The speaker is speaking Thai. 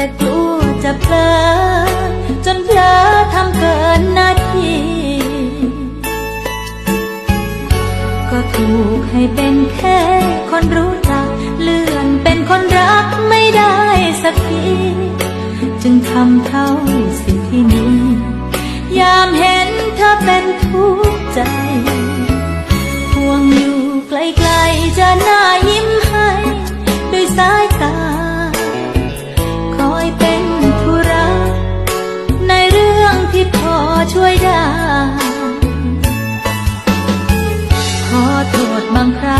แต่กลัวจะเพลอจนเผลอทำเกินหน้าที่ ก็ถูกให้เป็นแค่คนรู้จัก เลื่อนเป็นคนรักไม่ได้สักที จึงทำเท่าสิ่งที่มียามเห็นเธอเป็นทุกข์ใจ ที่พอช่วยได้ ขอโทษบางครั้ง